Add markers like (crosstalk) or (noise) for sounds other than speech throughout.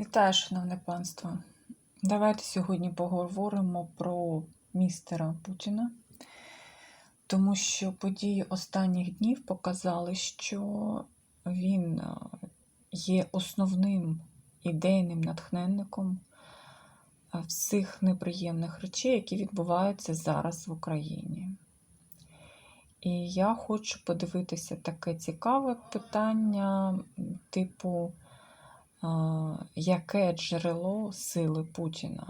Вітаю, шановне панство. Давайте сьогодні поговоримо про містера Путіна, тому що події останніх днів показали, що він е, є основним ідейним натхненником е, всіх неприємних речей, які відбуваються зараз в Україні. І я хочу подивитися таке цікаве питання, типу яке джерело сили Путіна.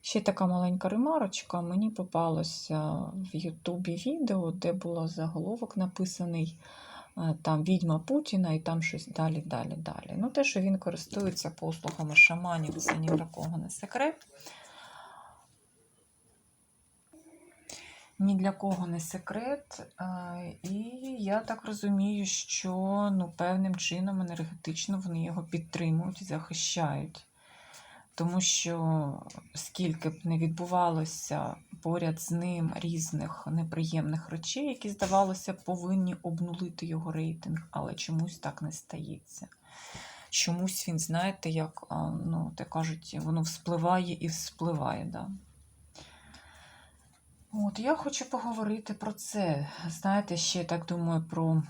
Ще така маленька ремарочка. Мені попалося в Ютубі відео, де було заголовок написаний там відьма Путіна і там щось далі, далі, далі. Ну, те, що він користується послугами шаманів, це ні в кого не секрет. Ні для кого не секрет. Е, І я так розумію, що ну, певним чином енергетично вони його підтримують і захищають. Тому що скільки б не відбувалося поряд з ним різних неприємних речей, які, здавалося, повинні обнулити його рейтинг, але чомусь так не стається. Чомусь він, знаєте, як ну, так кажуть, воно вспливає і вспливає. Да? От, я хочу поговорити про це. Знаєте, ще так думаю про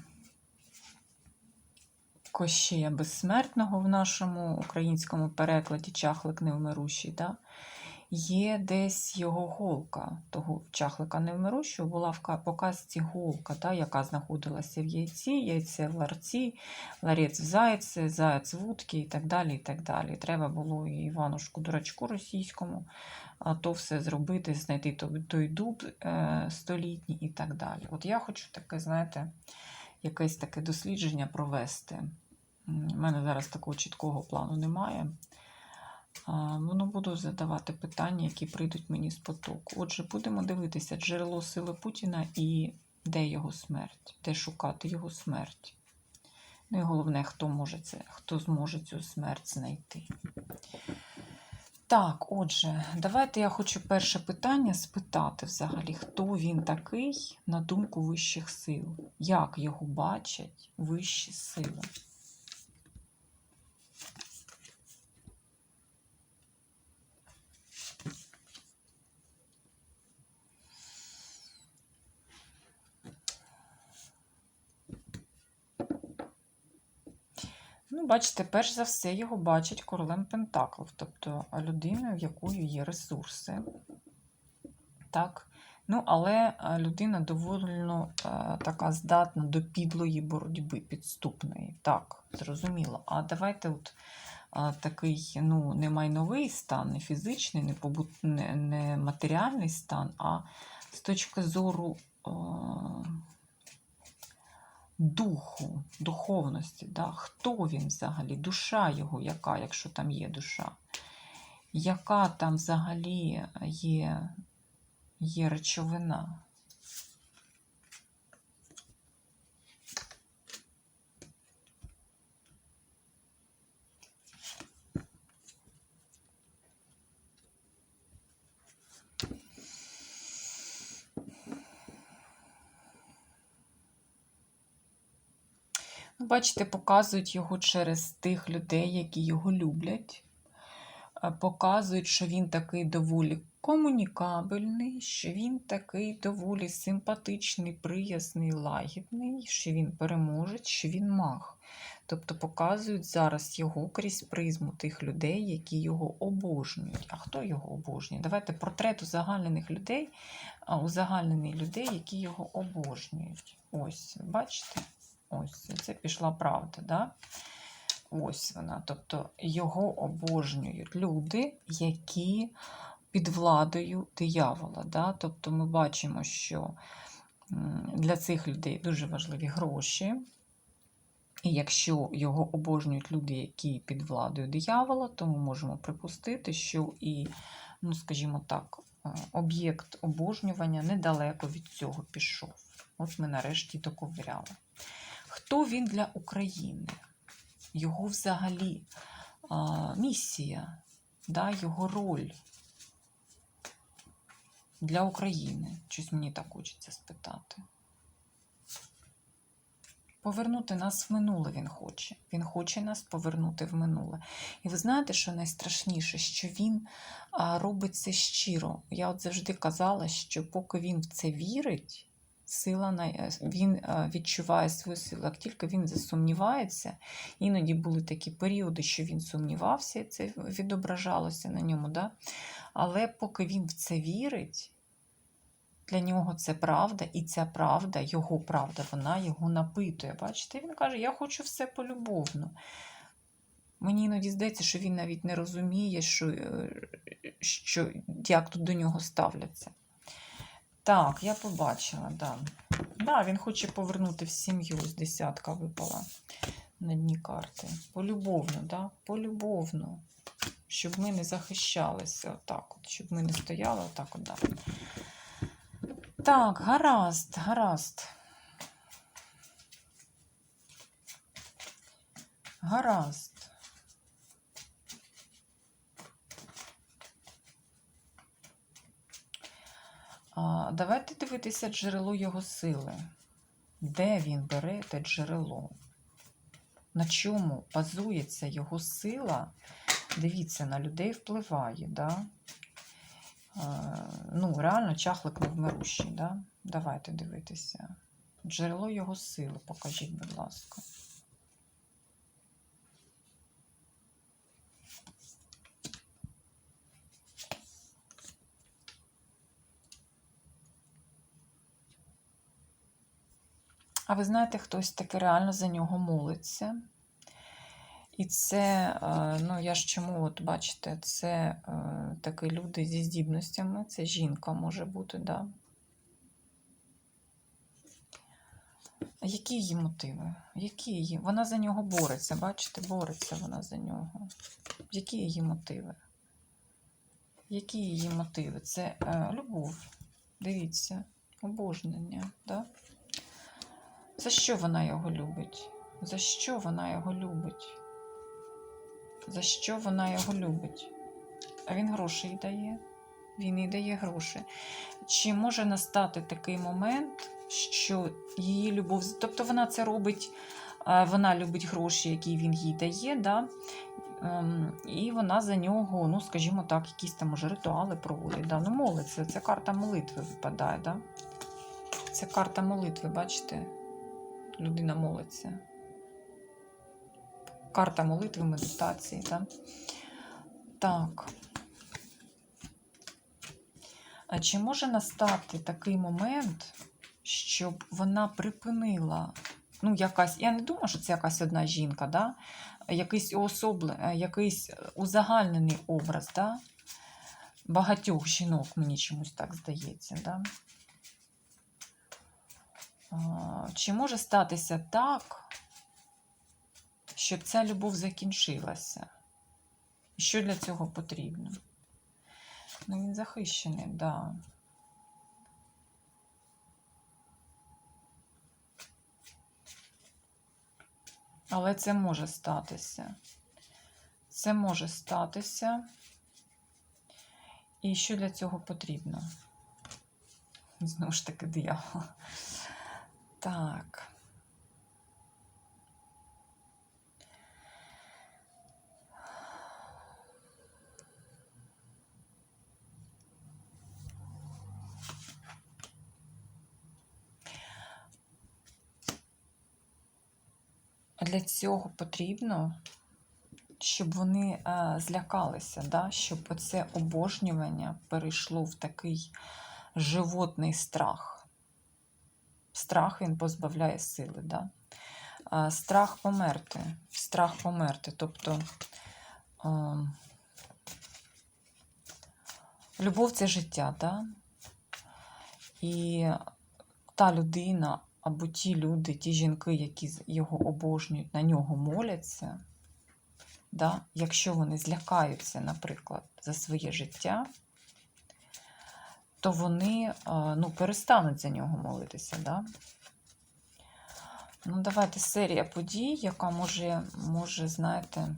Кощея Безсмертного в нашому українському перекладі Чахлик Невмирущий. Да? Є десь його голка, того чахлика невмирущого, була в показці голка, да, яка знаходилася в яйці, яйце в ларці, ларець в зайці, заяць в утки і так далі. і так далі. Треба було і Іванушку дурачку російському то все зробити, знайти той дуб е, столітній і так далі. От я хочу таке, знаєте, якесь таке дослідження провести. У мене зараз такого чіткого плану немає. Воно буду задавати питання, які прийдуть мені з потоку. Отже, будемо дивитися джерело сили Путіна і де його смерть, де шукати його смерть. Ну і головне, хто може це, хто зможе цю смерть знайти. Так, отже, давайте я хочу перше питання спитати взагалі, хто він такий на думку вищих сил, як його бачать вищі сили. Ну, бачите, перш за все його бачать королем Пентаклів, тобто людиною, в якої є ресурси. Так. Ну, але людина доволі е, така здатна до підлої боротьби, підступної. Так, зрозуміло. А давайте от такий ну, не майновий стан, не фізичний, не, побут... не, не матеріальний стан, а з точки зору духу, духовності, да? хто він взагалі, душа його, яка, якщо там є душа, яка там взагалі є, є речовина? Бачите, показують його через тих людей, які його люблять. Е, показують, що він такий доволі комунікабельний, що він такий доволі симпатичний, приязний, лагідний, що він переможець, що він маг. Тобто показують зараз його крізь призму тих людей, які його обожнюють. А хто його обожнює? Давайте портрет узагальнених людей, узагальнених людей, які його обожнюють. Ось, бачите? Ось, це пішла правда. Да? Ось вона. Тобто його обожнюють люди, які під владою диявола. Да? Тобто ми бачимо, що для цих людей дуже важливі гроші. І якщо його обожнюють люди, які під владою диявола, то ми можемо припустити, що і, ну, скажімо так, е, об'єкт обожнювання недалеко від цього пішов. От ми нарешті доковиряли. Хто він для України? Його взагалі а, місія, да, його роль для України? Щось мені так хочеться спитати. Повернути нас в минуле він хоче. Він хоче нас повернути в минуле. І ви знаєте, що найстрашніше, що він робить це щиро. Я от завжди казала, що поки він в це вірить, сила е, він відчуває свою силу. Як тільки він засумнівається, іноді були такі періоди, що він сумнівався, і це відображалося на ньому. Да? Але поки він в це вірить, для нього це правда, і ця правда, його правда, вона його напитує. Бачите, він каже: Я хочу все полюбовно. Мені іноді здається, що він навіть не розуміє, що, е, що, як тут до нього ставляться. Так, я побачила, да. Да, він хоче повернути в сім'ю з десятка випала на дні карти. Полюбовно, да? Полюбовно. Щоб ми не захищалися отак, от, щоб ми не стояли отак, от, да. Так, гаразд, гаразд. Гаразд. А, давайте дивитися джерело його сили. Де він бере те джерело? На чому базується його сила? Дивіться, на людей впливає, да? Ну, реально чахлик невмирущий, да? Давайте дивитися. Джерело його сили, покажіть, будь ласка. А ви знаєте, хтось таки реально за нього молиться. І це, е, ну я ж чому, от бачите, це е, такі люди зі здібностями, це жінка може бути, да. Які її мотиви? Які її? Вона за нього бореться, бачите, бореться вона за нього. Які її мотиви? Які її мотиви? Це е, любов. Дивіться, обожнення, да? За що вона його любить? За що вона його любить? За що вона його любить? А він гроші дає. Він їй дає гроші. Чи може настати такий момент, що її любов. Тобто вона це робить, вона любить гроші, які він їй дає, да? Ем, і вона за нього, ну, скажімо так, якісь там може ритуали проводить. Да? Ну, молиться. Це карта молитви випадає. Да? Це карта молитви, бачите? Людина молиться. Карта молитви, медитації. Да? Так. А чи може настати такий момент, щоб вона припинила, ну, якась, я не думаю, що це якась одна жінка, да? якийсь уособле, якийсь узагальнений образ, да? багатьох жінок, мені чомусь так здається. Да? Чи може статися так, щоб ця любов закінчилася? Що для цього потрібно? Ну, він захищений, так. Да. Але це може статися. Це може статися. І що для цього потрібно? Знову ж таки, диявол. Так. Для цього потрібно, щоб вони е, злякалися, да? щоб оце обожнювання перейшло в такий животний страх. Страх він позбавляє сили. Да? Страх померти. Страх померти. Тобто е, любов це життя, да? і та людина або ті люди, ті жінки, які його обожнюють, на нього моляться, да? якщо вони злякаються, наприклад, за своє життя, то вони е, ну, перестануть за нього молитися. Да? Ну, давайте серія подій, яка може, може, знаєте,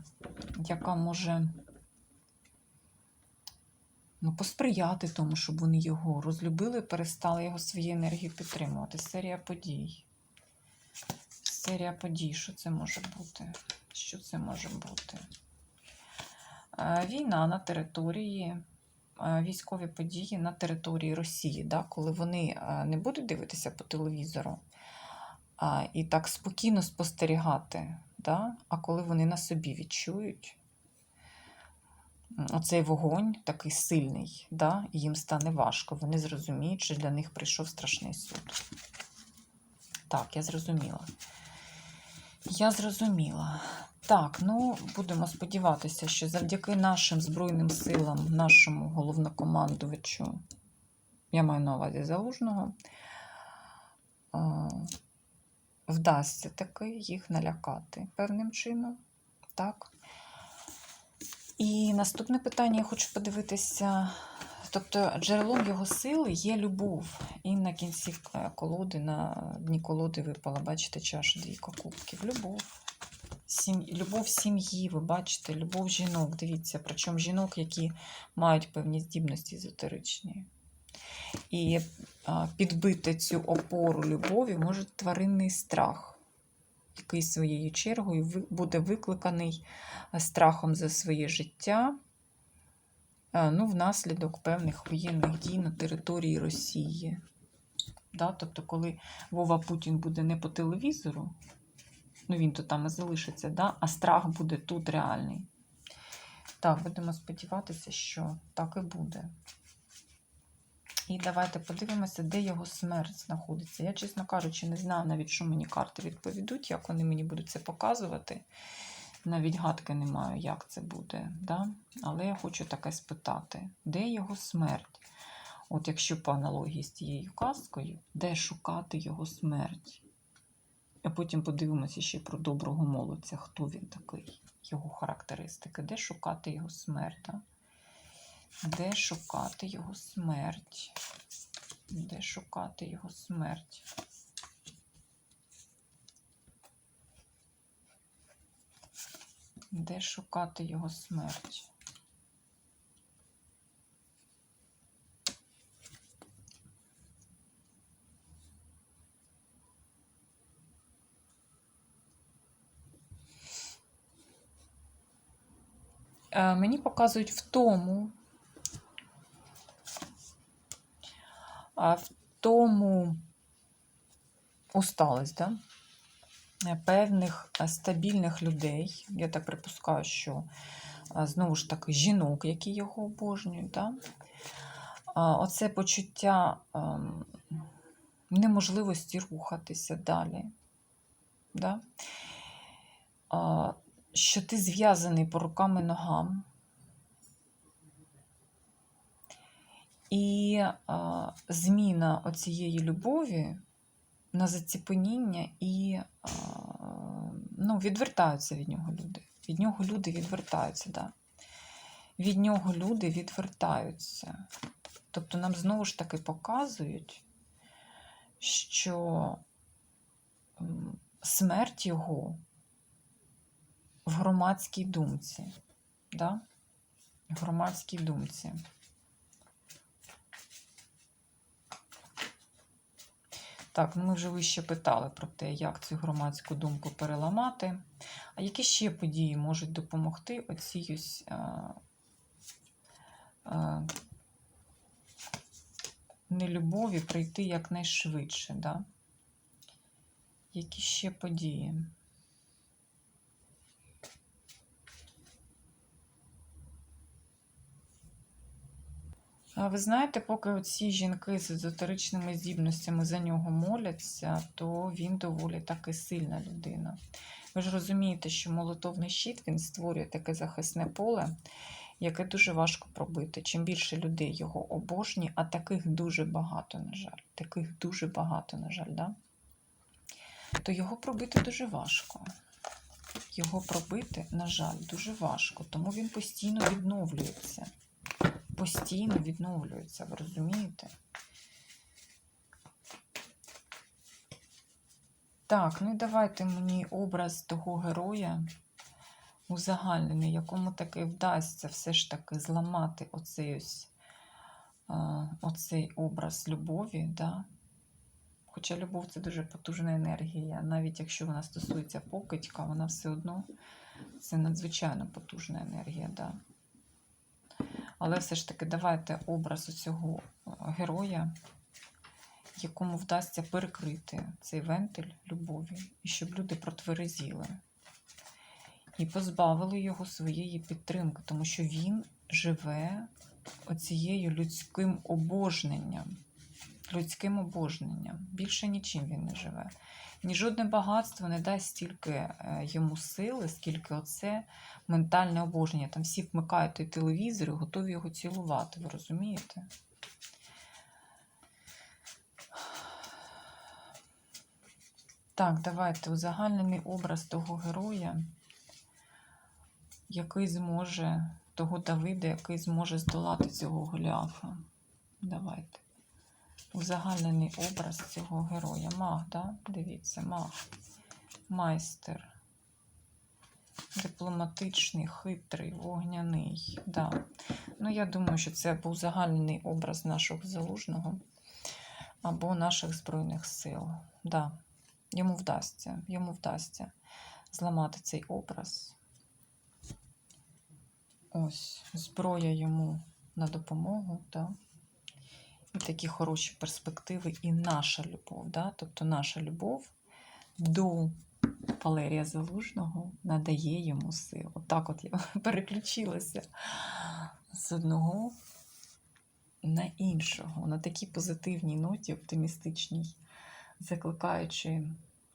яка може ну, посприяти тому, щоб вони його розлюбили, і перестали його своєю енергією підтримувати. Серія подій. Серія подій, що це може бути? Що це може бути? Е, Війна на території, військові події на території Росії, да? коли вони е, не будуть дивитися по телевізору а, і так спокійно спостерігати, да? а коли вони на собі відчують оцей вогонь такий сильний, да? їм стане важко. Вони зрозуміють, що для них прийшов страшний суд. Так, я зрозуміла. Я зрозуміла. Так, ну будемо сподіватися, що завдяки нашим Збройним силам, нашому головнокомандувачу, я маю на увазі залужного, вдасться таки їх налякати певним чином. Так. І наступне питання я хочу подивитися. Тобто джерелом його сили є любов. І на кінці е, колоди, на дні колоди випала, бачите, чаша двійка кубків. Любов. Сім... Любов сім'ї, ви бачите, любов жінок. Дивіться, причому жінок, які мають певні здібності езотеричні. І а, підбити цю опору любові може тваринний страх, який своєю чергою буде викликаний е, страхом за своє життя е, ну, внаслідок певних воєнних дій на території Росії. Да? Тобто, коли Вова Путін буде не по телевізору, ну він то там і залишиться, да? а страх буде тут реальний. Так, будемо сподіватися, що так і буде. І давайте подивимося, де його смерть знаходиться. Я, чесно кажучи, не знаю навіть, що мені карти відповідуть, як вони мені будуть це показувати. Навіть гадки не маю, як це буде. Да? Але я хочу таке спитати: де його смерть? От якщо по аналогії з тією казкою, де шукати його смерть? А потім подивимося ще про доброго молодця, хто він такий, його характеристики, де шукати його смерть? Да? Де шукати його смерть? Де шукати його смерть? Де шукати його смерть? Е, Мені показують в тому, в тому усталость, да? Е, певних е, стабільних людей. Я так припускаю, що е, знову ж таки жінок, які його обожнюють. Да? Оце почуття ем, неможливості рухатися далі. Да? Що ти зв'язаний по рукам і ногам. І а, зміна оцієї любові на заціпеніння і ну, відвертаються від нього люди. Від нього люди відвертаються, да. Від нього люди відвертаються. Тобто нам знову ж таки показують, що смерть його в громадській думці. Да? В громадській думці. Так, ми вже вище питали про те, як цю громадську думку переламати. А які ще події можуть допомогти оцій ось а, а, нелюбові прийти якнайшвидше? Да? Які ще події? Ви знаєте, поки ці жінки з езотеричними здібностями за нього моляться, то він доволі таки сильна людина. Ви ж розумієте, що молотовний щит він створює таке захисне поле, яке дуже важко пробити. Чим більше людей його обожні, а таких дуже багато, на жаль. Таких дуже багато, на жаль, да? то його пробити дуже важко. Його пробити, на жаль, дуже важко, тому він постійно відновлюється постійно відновлюється, ви розумієте? Так, ну і давайте мені образ того героя узагальнений, якому таки вдасться все ж таки зламати оцей ось оцей образ любові, да? Хоча любов це дуже потужна енергія. Навіть якщо вона стосується покидька, вона все одно це надзвичайно потужна енергія. Да. Але все ж таки, давайте образ цього героя, якому вдасться перекрити цей вентиль любові, і щоб люди протверезіли. І позбавили його своєї підтримки, тому що він живе оцією людським обожненням. Людським обожненням. Більше нічим він не живе. Ні жодне багатство не дасть стільки е, йому сили, скільки оце ментальне обожнення. Там всі вмикають той телевізор і готові його цілувати, ви розумієте? Так, давайте узагальнений образ того героя, який зможе, того Давида, який зможе здолати цього Голіафа. Давайте. Узагальнений образ цього героя. Маг, да? Дивіться, маг. Майстер. Дипломатичний, хитрий, вогняний. Да. Ну, я думаю, що це був загальний образ нашого залужного або наших Збройних сил. Да. Йому вдасться, йому вдасться зламати цей образ. Ось, зброя йому на допомогу, да? Такі хороші перспективи, і наша любов. Да? Тобто наша любов до Валерія Залужного надає йому сил. Отак от я (laughs) переключилася з одного на іншого, на такій позитивній ноті, оптимістичній, закликаючи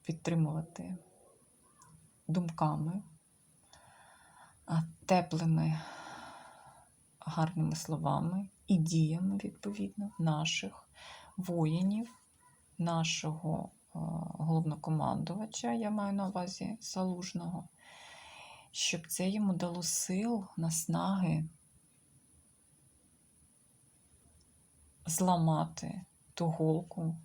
підтримувати думками, теплими, гарними словами і діями, відповідно, наших воїнів, нашого е, головнокомандувача, я маю на увазі Залужного, щоб це йому дало сил, наснаги зламати ту голку,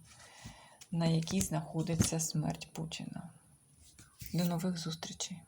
на якій знаходиться смерть Путіна. До нових зустрічей!